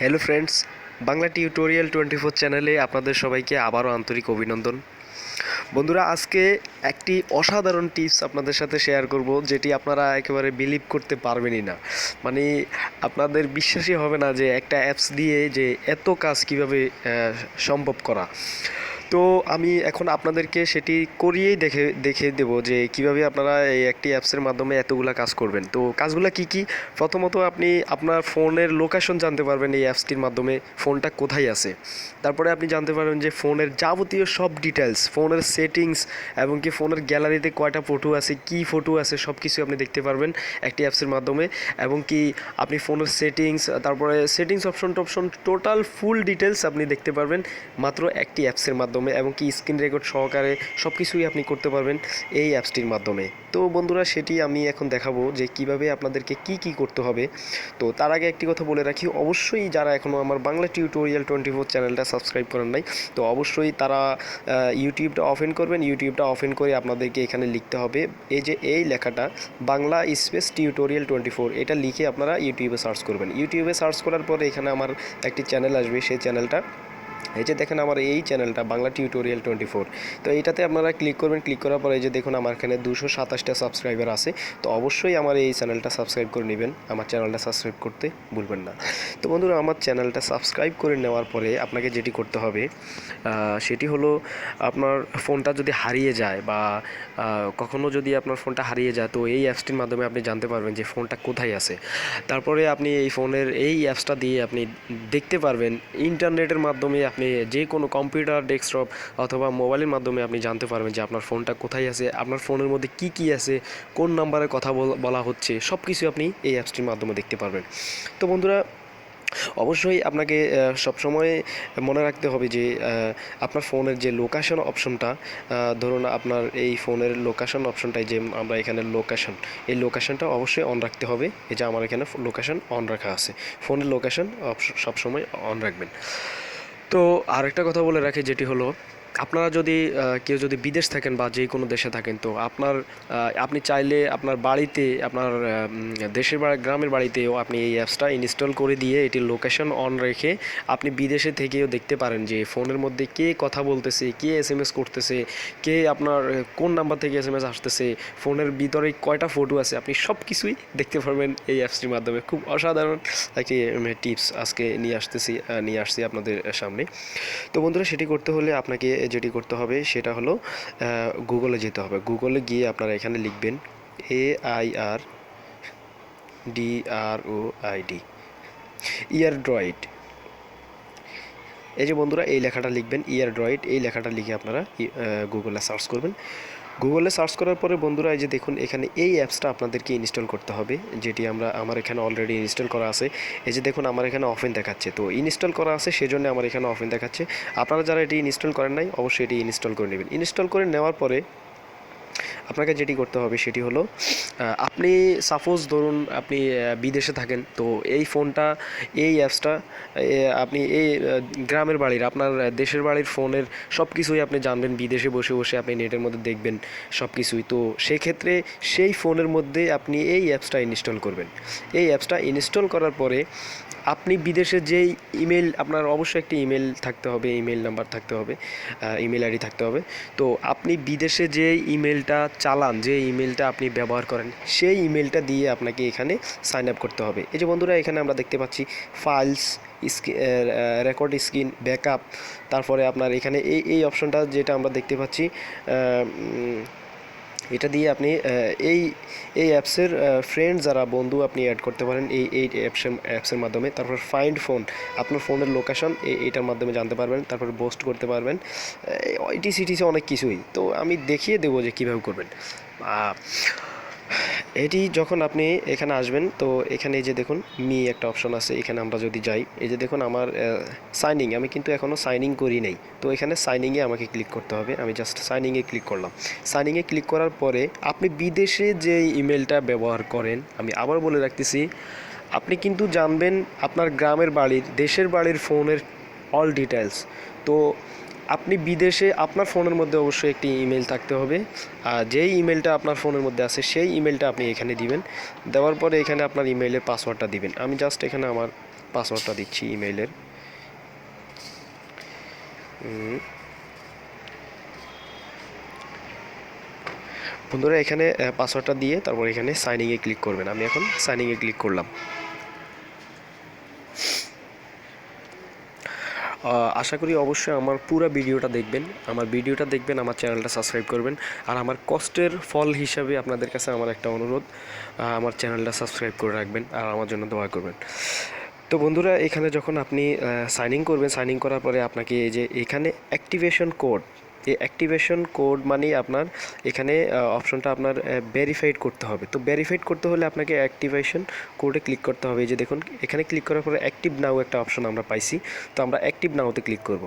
Hello friends Bangla tutorial twenty four চ্যানেলে আপনাদের সবাইকে আবারও আন্তরিক অভিনন্দন। বন্ধুরা, আজকে একটি অসাধারণ টিপস আপনাদের সাথে শেয়ার করব, যেটি আপনারা একেবারে বিলিভ করতে পারবেনই না। মানে আপনাদের বিশ্বাসই হবে না যে একটা অ্যাপস দিয়ে যে এত কাজ কীভাবে সম্ভব করা। তো আমি এখন আপনাদেরকে সেটি করিয়েই দেখে দেখে দেব যে কীভাবে আপনারা এই একটি অ্যাপসের মাধ্যমে এতগুলা কাজ করবেন। তো কাজগুলো কি কি? প্রথমত আপনি আপনার ফোনের লোকেশন জানতে পারবেন এই অ্যাপসটির মাধ্যমে ফোনটা কোথায় আছে। তারপরে আপনি জানতে পারবেন যে ফোনের যাবতীয় সব ডিটেলস ফোনের সেটিংস এবং কি ফোনের গ্যালারিতে কয়টা ফটো আছে, কি ফটো আছে সব কিছু আপনি দেখতে পারবেন একটি অ্যাপসের মাধ্যমে। এবং কি আপনি ফোনের সেটিংস তারপরে সেটিংস অপশন টপশন টোটাল ফুল ডিটেলস আপনি দেখতে পারবেন মাত্র একটি অ্যাপসের মাধ্যমে। এবং কি স্ক্রিন রেকর্ড সহকারে সব কিছুই আপনি করতে পারবেন এই অ্যাপসটির মাধ্যমে। তো বন্ধুরা, সেটি আমি এখন দেখাবো যে কীভাবে আপনাদেরকে কি কি করতে হবে। তো তার আগে একটি কথা বলে রাখি, অবশ্যই যারা এখনও আমার বাংলা টিউটোরিয়াল টোয়েন্টি ফোর চ্যানেলটা সাবস্ক্রাইব করেন নাই, তো অবশ্যই তারা ইউটিউবটা অফেন করবেন। ইউটিউবটা অফেন করে আপনাদেরকে এখানে লিখতে হবে এই যে এই লেখাটা, Bangla space tutorial twenty four এটা লিখে আপনারা ইউটিউবে সার্চ করবেন। ইউটিউবে সার্চ করার পরে এখানে আমার একটি চ্যানেল আসবে, সেই চ্যানেলটা এই যে দেখেন আমার এই চ্যানেলটা, বাংলা টিউটোরিয়াল টোয়েন্টি ফোর। তো এইটাতে আপনারা ক্লিক করবেন, ক্লিক করার পরে এই যে দেখুন আমার এখানে দুশো সাতাশটা সাবস্ক্রাইবার আছে। তো অবশ্যই আমার এই চ্যানেলটা সাবস্ক্রাইব করে নেবেন। আমার চ্যানেলটা সাবস্ক্রাইব করতে ভুলবেন না। তো বন্ধুরা, আমার চ্যানেলটা সাবস্ক্রাইব করে নেওয়ার পরে আপনাকে যেটি করতে হবে সেটি হলো আপনার ফোনটা যদি হারিয়ে যায় বা কখনও যদি আপনার ফোনটা হারিয়ে যায়, তো এই অ্যাপসটির মাধ্যমে আপনি জানতে পারবেন যে ফোনটা কোথায় আছে। তারপরে আপনি এই ফোনের এই অ্যাপসটা দিয়ে আপনি দেখতে পারবেন, ইন্টারনেটের মাধ্যমে আপনি যে কোনো কম্পিউটার ডেস্কটপ অথবা মোবাইলের মাধ্যমে আপনি জানতে পারবেন যে আপনার ফোনটা কোথায় আছে, আপনার ফোনের মধ্যে কি কি আছে, কোন নাম্বারে কথা বল- হচ্ছে সব কিছু আপনি এই অ্যাপসটির মাধ্যমে দেখতে পারবেন। তো বন্ধুরা, অবশ্যই আপনাকে সবসময় মনে রাখতে হবে যে আপনার ফোনের যে লোকেশন অপশনটা ধরুন আপনার এই ফোনের লোকেশন অপশনটাই যে আমরা এখানে লোকেশন এই লোকেশনটা অবশ্যই অন রাখতে হবে। এই যে আমার এখানে লোকেশন অন রাখা আছে ফোনের লোকেশন সবসময় অন রাখবেন। তো আরেকটা কথা বলে রাখি যেটি হলো আপনারা যদি কেউ যদি বিদেশ থাকেন বা যে কোনো দেশে থাকেন, তো আপনার আপনি চাইলে আপনার বাড়িতে, আপনার দেশের বাড়ি গ্রামের বাড়িতেও আপনি এই অ্যাপসটা ইনস্টল করে দিয়ে এটির লোকেশন অন রেখে আপনি বিদেশে থেকেও দেখতে পারেন যে ফোনের মধ্যে কে কথা বলতেছে, কে এস এম এস করতেছে, কে আপনার কোন নাম্বার থেকে এস এম এস আসতেছে, ফোনের ভিতরে কয়টা ফটো আছে, আপনি সব কিছুই দেখতে পারবেন এই অ্যাপসটির মাধ্যমে। খুব অসাধারণ একটি টিপস আজকে নিয়ে আসতেছি নিয়ে আসছি আপনাদের সামনে। তো বন্ধুরা, সেটি করতে হলে আপনাকে যেটি করতে হবে সেটা হলো গুগলে যেতে হবে। গুগলে গিয়ে আপনারা এখানে লিখবেন A I R D R O I D AirDroid এই যে বন্ধুরা, এই লেখাটা লিখবেন ইয়ার ড্রয়েড এই লেখাটা লিখে আপনারা গুগলে সার্চ করবেন। গুগলে সার্চ করার পরে বন্ধুরা এই যে দেখুন, এখানে এই অ্যাপসটা আপনাদেরকে ইনস্টল করতে হবে, যেটি আমরা, আমার এখানে অলরেডি ইনস্টল করা আছে। এই যে দেখুন, আমার এখানে অফেন দেখাচ্ছে। তো ইনস্টল করা আছে, সেজন্য আমার এখানে অফেন দেখাচ্ছে। আপনারা যারা এটি ইনস্টল করেন নাই, অবশ্যই এটি ইনস্টল করে নেবেন। ইনস্টল করে নেওয়ার পরে আপনাকে যেটি করতে হবে সেটি হলো আপনি সাপোজ ধরুন আপনি বিদেশে থাকেন, তো এই ফোনটা, এই অ্যাপসটা আপনি এই গ্রামের বাড়ির, আপনার দেশের বাড়ির ফোনের সব কিছুই আপনি জানবেন, বিদেশে বসে বসে আপনি নেটের মধ্যে দেখবেন সব কিছুই তো সেক্ষেত্রে সেই ফোনের মধ্যে আপনি এই অ্যাপসটা ইনস্টল করবেন। এই অ্যাপসটা ইনস্টল করার পরে আপনি বিদেশে যেই ইমেল আপনার অবশ্যই একটি ইমেল থাকতে হবে ইমেল নাম্বার থাকতে হবে ইমেল আইডি থাকতে হবে। তো আপনি বিদেশে যে ইমেলটা চালান যে ইমেলটা আপনি ব্যবহার করেন, সেই ইমেলটা দিয়ে আপনাকে এখানে সাইন আপ করতে হবে। এই যে বন্ধুরা, এখানে আমরা দেখতে পাচ্ছি ফাইলস রেকর্ড স্ক্রিন ব্যাকআপ তারপরে আপনার এখানে এই এই অপশনটা যেটা আমরা দেখতে পাচ্ছি এটা দিয়ে আপনি এই এই অ্যাপসের ফ্রেন্ড যারা বন্ধু আপনি অ্যাড করতে পারেন, এই এই অ্যাপসের অ্যাপসের মাধ্যমে। তারপর ফাইন্ড ফোন আপনার ফোনের লোকেশন এইটার মাধ্যমে জানতে পারবেন, তারপর বোস্ট করতে পারবেন। ওইটি সিটিসে অনেক কিছুই। তো আমি দেখিয়ে দেবো যে কীভাবে করবেন। এটি যখন আপনি এখানে আসবেন, তো এখানে এই যে দেখুন, মি একটা অপশন আছে, এখানে আমরা যদি যাই, এই যে দেখুন আমার সাইনিং আমি কিন্তু এখনও সাইনিং করি নাই। তো এখানে সাইনিংয়ে আমাকে ক্লিক করতে হবে, আমি জাস্ট সাইনিংয়ে ক্লিক করলাম। সাইনিংয়ে ক্লিক করার পরে আপনি বিদেশে যে ইমেলটা ব্যবহার করেন, আমি আবার বলে রাখতেছি, আপনি কিন্তু জানবেন আপনার গ্রামের বাড়ির, দেশের বাড়ির ফোনের অল ডিটেলস তো আপনি বিদেশে আপনার ফোনের মধ্যে অবশ্যই একটি ইমেল থাকতে হবে। আর যেই ইমেলটা আপনার ফোনের মধ্যে আছে, সেই ইমেলটা আপনি এখানে দিবেন। দেওয়ার পরে এখানে আপনার ইমেলের পাসওয়ার্ডটা দিবেন। আমি জাস্ট এখানে আমার পাসওয়ার্ডটা দিচ্ছি ইমেলের বন্ধুরা এখানে পাসওয়ার্ডটা দিয়ে তারপর এখানে সাইনিংয়ে ক্লিক করবেন। আমি এখন সাইনিংয়ে ক্লিক করলাম। আশা করি অবশ্যই আমার পুরো ভিডিওটা দেখবেন, আমার ভিডিওটা দেখবেন, আমার চ্যানেলটা সাবস্ক্রাইব করবেন, আর আমার কষ্টের ফল হিসাবে আপনাদের কাছে আমার একটা অনুরোধ আমার চ্যানেলটা সাবস্ক্রাইব করে রাখবেন আর আমার জন্য দোয়া করবেন। তো বন্ধুরা, এখানে যখন আপনি সাইনিং করবেন সাইনিং করার পরে আপনাকে এই যে এখানে অ্যাক্টিভেশন কোড এই অ্যাক্টিভেশন কোড মানে আপনার এখানে অপশনটা আপনার ভেরিফাইড করতে হবে। তো ভেরিফাইড করতে হলে আপনাকে অ্যাক্টিভেশন কোডে ক্লিক করতে হবে। এই যে দেখুন, এখানে ক্লিক করার পরে অ্যাক্টিভ নাও একটা অপশন আমরা পাইছি। তো আমরা অ্যাক্টিভ নাওতে ক্লিক করব।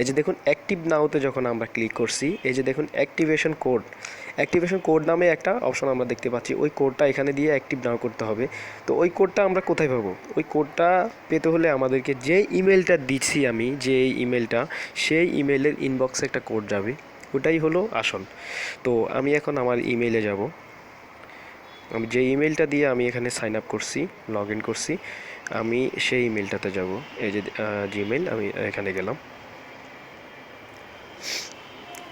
এই যে দেখুন অ্যাক্টিভ নাওতে যখন আমরা ক্লিক করছি, এই যে দেখুন অ্যাক্টিভেশন কোড অ্যাক্টিভেশন কোড নামে একটা অপশন আমরা দেখতে পাচ্ছি। ওই কোডটা এখানে দিয়ে অ্যাক্টিভ নাও করতে হবে। তো ওই কোডটা আমরা কোথায় পাবো? ওই কোডটা পেতে হলে আমাদেরকে যে ইমেলটা দিচ্ছি আমি, যে ইমেলটা সেই ইমেলের ইনবক্সে একটা কোড যাবে। ওটাই হলো আসল। তো আমি এখন আমার ইমেলে যাব। আমি যে ইমেলটা দিয়ে আমি এখানে সাইন আপ করছি লগ ইন করছি, আমি সেই ইমেলটাতে যাব। এই যে জিমেল আমি এখানে গেলাম।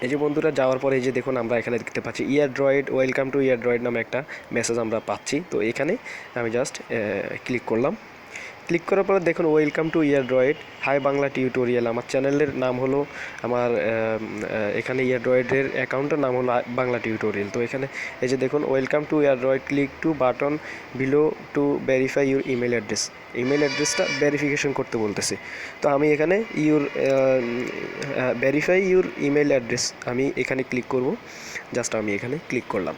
এই যে বন্ধুরা, যাওয়ার পরে এই যে দেখুন আমরা এখানে দেখতে পাচ্ছি ear droid welcome to ear droid নামে একটা মেসেজ আমরা পাচ্ছি। তো এখানে আমি জাস্ট ক্লিক করলাম। ক্লিক করার পরে দেখুন welcome to AirDroid hi Bangla tutorial আমার চ্যানেলের নাম হলো, আমার এখানে ইয়ার ড্রয়েডের অ্যাকাউন্টের নাম হলো বাংলা টিউটোরিয়াল তো এখানে এই যে দেখুন welcome to AirDroid click to button below to verify your email address email অ্যাড্রেসটা ভেরিফিকেশন করতে বলতেছে। তো আমি এখানে your verify your email address আমি এখানে ক্লিক করব। জাস্ট আমি এখানে ক্লিক করলাম।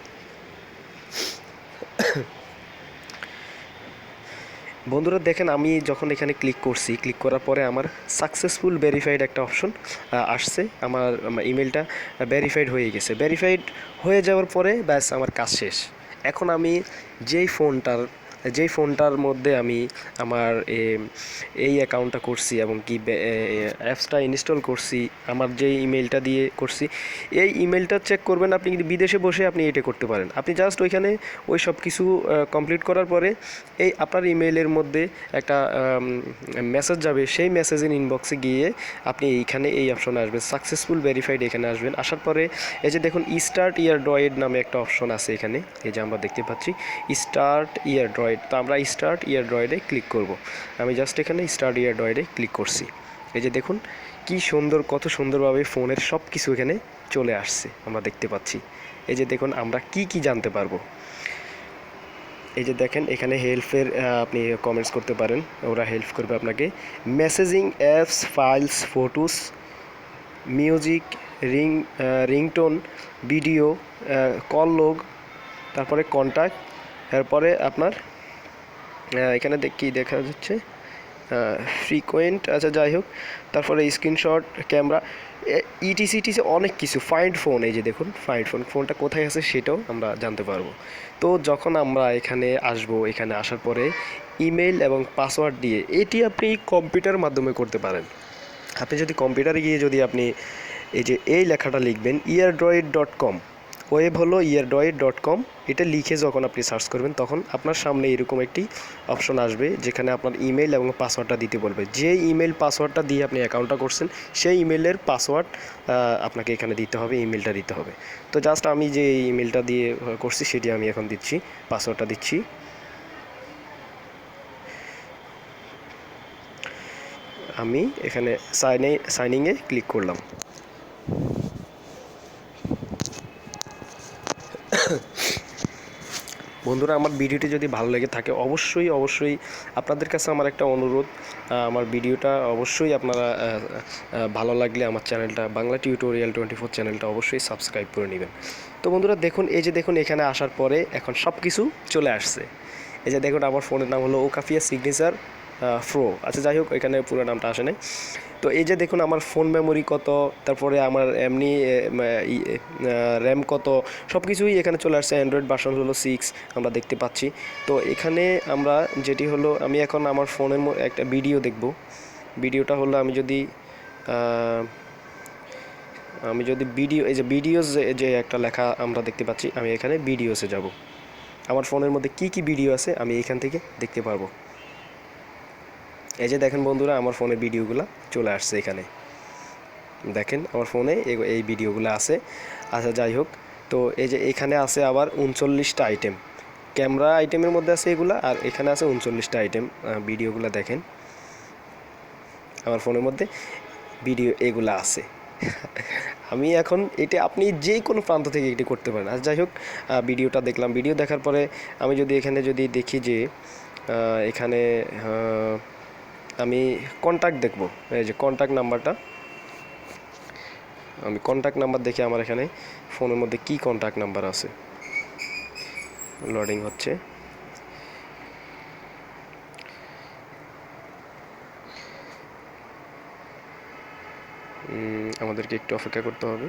বন্ধুরা, দেখেন আমি যখন এখানে ক্লিক করছি ক্লিক করার পরে আমার সাকসেসফুল ভেরিফাইড একটা অপশন আসছে। আমার ইমেলটা ভেরিফাইড হয়ে গেছে। ভেরিফাইড হয়ে যাওয়ার পরে ব্যাস আমার কাজ শেষ। এখন আমি যেই ফোনটার যেই ফোনটার মধ্যে আমি আমার এই অ্যাকাউন্টটা করছি এবং কি অ্যাপসটা ইনস্টল করছি, আমার যে ইমেলটা দিয়ে করছি, এই ইমেলটা চেক করবেন আপনি কিন্তু বিদেশে বসে আপনি এটা করতে পারেন। আপনি জাস্ট ওইখানে ওই সব কিছু কমপ্লিট করার পরে এই আপনার ইমেলের মধ্যে একটা মেসেজ যাবে, সেই মেসেজের ইনবক্সে গিয়ে আপনি এইখানে এই অপশনে আসবেন সাকসেসফুল ভেরিফাইড এখানে আসবেন। আসার পরে এই যে দেখুন স্টার্ট ইয়ার ড্রয়েড নামে একটা অপশন আছে এখানে, এই যে আমরা দেখতে পাচ্ছি স্টার্ট ইয়ার ড্রয়েড তো আমরা স্টার্ট ইয়ার ড্রয়েডে ক্লিক করব। আমি জাস্ট এখানে স্টার্ট ইয়ার ড্রয়েডে ক্লিক করছি। এই যে দেখুন, কি সুন্দর, কত সুন্দরভাবে ফোনের সব কিছু এখানে চলে আসছে, আমরা দেখতে পাচ্ছি। এই যে দেখুন, আমরা কি কি জানতে পারব? এই যে দেখেন, এখানে হেল্পের আপনি কমেন্টস করতে পারেন। ওরা হেল্প করবে আপনাকে। Messaging apps files photos music ring ringtone video call log তারপরে কন্ট্যাক্ট এরপরে আপনার এখানে দেখ- দেখা যাচ্ছে? ফ্রিকোয়েন্ট আচ্ছা যাই হোক। তারপরে স্ক্রিনশট ক্যামেরা ইটিসি টিসি অনেক কিছু। ফাইন্ড ফোন এই যে দেখুন ফাইন্ড ফোন ফোনটা কোথায় আছে সেটাও আমরা জানতে পারব। তো যখন আমরা এখানে আসব, এখানে আসার পরে ইমেল এবং পাসওয়ার্ড দিয়ে, এটি আপনি কম্পিউটার মাধ্যমে করতে পারেন। আপনি যদি কম্পিউটারে গিয়ে যদি আপনি এই যে এই লেখাটা লিখবেন ইয়ারড্রয়েড ডট কম ওয়েব হলো ইয়ারড্রয়েড ডট কম। এটা লিখে যখন আপনি সার্চ করবেন, তখন আপনার সামনে এরকম একটি অপশন আসবে, যেখানে আপনার ইমেল এবং পাসওয়ার্ডটা দিতে বলবে। যে ইমেল পাসওয়ার্ডটা দিয়ে আপনি অ্যাকাউন্টটা করছেন, সেই ইমেলের পাসওয়ার্ড আপনাকে এখানে দিতে হবে, ইমেলটা দিতে হবে। তো জাস্ট আমি যে ইমেলটা দিয়ে করছি, সেটি আমি এখন দিচ্ছি, পাসওয়ার্ডটা দিচ্ছি। আমি এখানে সাইনে সাইনিংয়ে ক্লিক করলাম। বন্ধুরা, আমার ভিডিওটি যদি ভালো লেগে থাকে, অবশ্যই অবশ্যই আপনাদের কাছে আমার একটা অনুরোধ। আমার ভিডিওটা অবশ্যই আপনারা ভালো লাগলে আমার চ্যানেলটা, বাংলা টিউটোরিয়াল টোয়েন্টি ফোর চ্যানেলটা অবশ্যই সাবস্ক্রাইব করে নেবেন। তো বন্ধুরা, দেখুন, এই যে দেখুন, এখানে আসার পরে এখন সব কিছু চলে আসছে। এই যে দেখুন, আমার ফোনের নাম হলো ওকাফিয়া সিগনেচার। প্রো আচ্ছা যাই হোক, এখানে পুরো নামটা আসে নাই। তো এই যে দেখুন, আমার ফোন মেমোরি কত, তারপরে আমার এমনি র্যাম কত সব কিছুই এখানে চলে আসছে। অ্যান্ড্রয়েড ভার্সন হলো সিক্স আমরা দেখতে পাচ্ছি। তো এখানে আমরা যেটি হলো, আমি এখন আমার ফোনের একটা ভিডিও দেখব। ভিডিওটা হলো, আমি যদি আমি যদি ভিডিও এই যে ভিডিওস যে একটা লেখা আমরা দেখতে পাচ্ছি, আমি এখানে ভিডিওসে যাব। আমার ফোনের মধ্যে কি কি ভিডিও আছে, আমি এখান থেকে দেখতে পারব। এই যে দেখেন বন্ধুরা, আমার ফোনে ভিডিওগুলো চলে আসছে এখানে। দেখেন, আমার ফোনে এই ভিডিওগুলো আছে। আচ্ছা যাই হোক, তো এই যে এখানে আছে আবার উনচল্লিশটা আইটেম ক্যামেরা আইটেমের মধ্যে আছে এগুলা, আর এখানে আছে উনচল্লিশটা আইটেম ভিডিওগুলো দেখেন। আমার ফোনের মধ্যে ভিডিও এগুলা আছে। আমি এখন এটা আপনি যে কোনো প্রান্ত থেকে এটি করতে পারেন। আর যাই হোক ভিডিওটা দেখলাম। ভিডিও দেখার পরে আমি যদি এখানে যদি দেখি যে এখানে আমি কন্ট্যাক্ট দেখব। এই যে কন্ট্যাক্ট নাম্বারটা আমি কন্ট্যাক্ট নাম্বার দেখি আমার এখানে। ফোনের মধ্যে কি কন্ট্যাক্ট নাম্বার আছে? লোডিং হচ্ছে। আমাদেরকে একটু অপেক্ষা করতে হবে।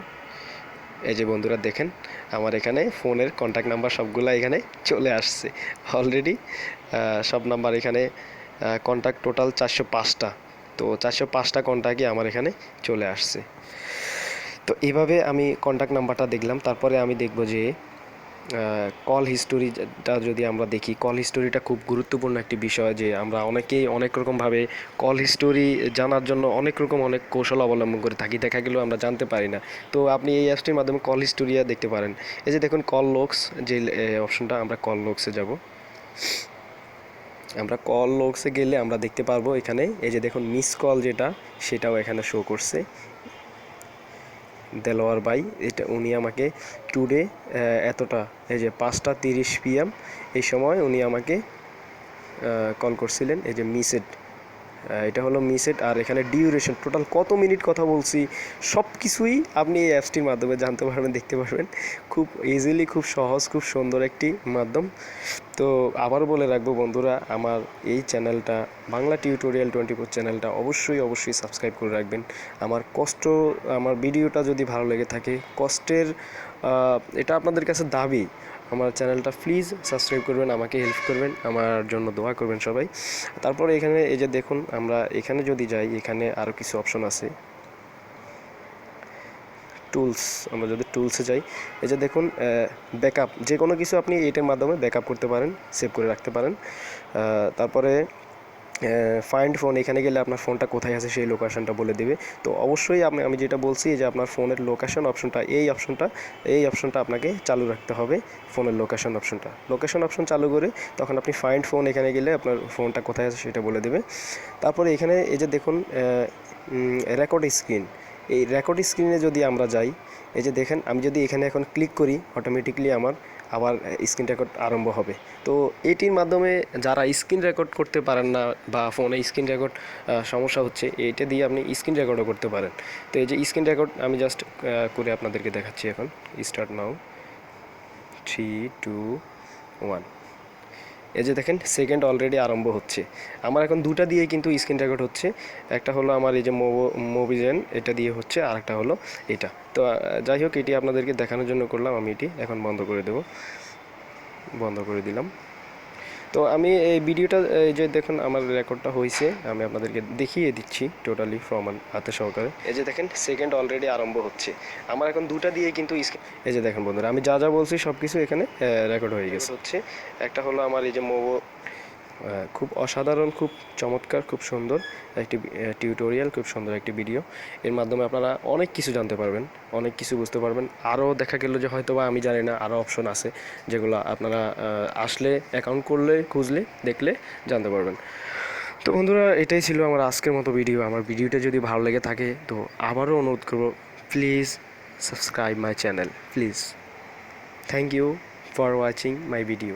এই যে বন্ধুরা, দেখেন, আমার এখানে ফোনের কন্ট্যাক্ট নাম্বার সবগুলো এখানে চলে আসছে। অলরেডি সব নাম্বার এখানে কন্ট্যাক্ট টোটাল চারশো পাঁচটা। তো চারশো পাঁচটা কন্ট্যাক্টই আমার এখানে চলে আসছে। তো এইভাবে আমি কন্ট্যাক্ট নাম্বারটা দেখলাম। তারপরে আমি দেখব যে কল হিস্টোরিটা যদি আমরা দেখি কল হিস্টোরিটা খুব গুরুত্বপূর্ণ একটি বিষয় যে, আমরা অনেকেই অনেক রকমভাবে কল হিস্টোরি জানার জন্য অনেক রকম অনেক কৌশল অবলম্বন করে থাকি। দেখা গেলেও আমরা জানতে পারি না। তো আপনি এই অ্যাপসটির মাধ্যমে কল হিস্টোরিয়া দেখতে পারেন। এই যে দেখুন কল লোকস যে অপশনটা আমরা কল লোকসে যাব। আমরা কল লোকসে গেলে আমরা দেখতে পারব এখানে। এই যে দেখুন মিস কল যেটা, সেটাও এখানে শো করছে। দেলোয়ার বাই এটা উনি আমাকে টুডে এতটা, এই যে পাঁচটা তিরিশ পিএম এই সময় উনি আমাকে কল করছিলেন, এই যে মিসেড এটা হলো মিসেট আর এখানে ডিউরেশন, টোটাল কত মিনিট কথা বলছি সব কিছুই আপনি এই অ্যাপসটির মাধ্যমে জানতে পারবেন, দেখতে পারবেন। খুব ইজিলি খুব সহজ, খুব সুন্দর একটি মাধ্যম। তো আবার বলে রাখব বন্ধুরা, আমার এই চ্যানেলটা, বাংলা টিউটোরিয়াল টোয়েন্টি ফোর চ্যানেলটা অবশ্যই অবশ্যই সাবস্ক্রাইব করে রাখবেন। আমার কষ্ট, আমার ভিডিওটা যদি ভালো লেগে থাকে, কষ্টের এটা আপনাদের কাছে দাবি আমার চ্যানেলটা প্লিজ সাবস্ক্রাইব করবেন, আমাকে হেল্প করবেন, আমার জন্য দোয়া করবেন সবাই। তারপরে এখানে এই যে দেখুন, আমরা এখানে যদি যাই, এখানে আরও কিছু অপশন আছে। টুলস আমরা যদি টুলসে যাই, এই যে দেখুন ব্যাকআপ যে কোনো কিছু আপনি এটার মাধ্যমে ব্যাকআপ করতে পারেন সেভ করে রাখতে পারেন। তারপরে ফাইন্ড ফোন এখানে গেলে আপনার ফোনটা কোথায় আছে সেই লোকেশনটা বলে দেবে। তো অবশ্যই আপনি আমি যেটা বলছি যে আপনার ফোনের লোকেশন অপশনটা এই অপশনটা এই অপশনটা আপনাকে চালু রাখতে হবে ফোনের লোকেশন অপশনটা লোকেশন অপশন চালু করে তখন আপনি ফাইন্ড ফোন এখানে গেলে আপনার ফোনটা কোথায় আছে সেটা বলে দেবে। তারপরে এখানে এই যে দেখুন রেকর্ড স্ক্রিন এই রেকর্ড স্ক্রিনে যদি আমরা যাই, এই যে দেখেন, আমি যদি এখানে এখন ক্লিক করি অটোমেটিকলি আমার আবার স্ক্রিন রেকর্ড আরম্ভ হবে। তো এটির মাধ্যমে যারা স্ক্রিন রেকর্ড করতে পারেন না বা ফোনে স্ক্রিন রেকর্ড সমস্যা হচ্ছে এটা দিয়ে আপনি স্ক্রিন রেকর্ডও করতে পারেন। তো এই যে স্ক্রিন রেকর্ড আমি জাস্ট করে আপনাদেরকে দেখাচ্ছি এখন। Start now. Three, two, one. এই যে দেখেন সেকেন্ড অলরেডি আরম্ভ হচ্ছে। আমার এখন দুটা দিয়ে কিন্তু স্ক্রিন রেকর্ড হচ্ছে। একটা হলো আমার এই যে মোবিজেন এটা দিয়ে হচ্ছে আর একটা হলো এটা। তো যাই হোক, এটি আপনাদেরকে দেখানোর জন্য করলাম, আমি এটি এখন বন্ধ করে দেব। বন্ধ করে দিলাম। তো আমি এই ভিডিওটা, এই যে দেখুন আমার রেকর্ডটা হয়েছে, আমি আপনাদেরকে দেখিয়ে দিচ্ছি টোটালি ফ্রম হাতে সহকারে। এই যে দেখেন সেকেন্ড অলরেডি আরম্ভ হচ্ছে। আমার এখন দুটা দিয়ে কিন্তু এই যে দেখেন বন্ধুরা, আমি যা যা বলছি সব কিছু এখানে রেকর্ড হয়ে গেছে। হচ্ছে। একটা হলো আমার এই যে মোবো খুব অসাধারণ, খুব চমৎকার, খুব সুন্দর একটি টিউটোরিয়াল খুব সুন্দর একটি ভিডিও এর মাধ্যমে আপনারা অনেক কিছু জানতে পারবেন, অনেক কিছু বুঝতে পারবেন। আরও দেখা গেল যে হয়তো বা আমি জানি না, আরও অপশন আছে যেগুলো আপনারা আসলে অ্যাকাউন্ট করলে, খুঁজলে, দেখলে জানতে পারবেন। তো বন্ধুরা, এটাই ছিল আমার আজকের মতো ভিডিও আমার ভিডিওটা যদি ভালো লেগে থাকে, তো আবারও অনুরোধ করব please subscribe my channel please thank you for watching my video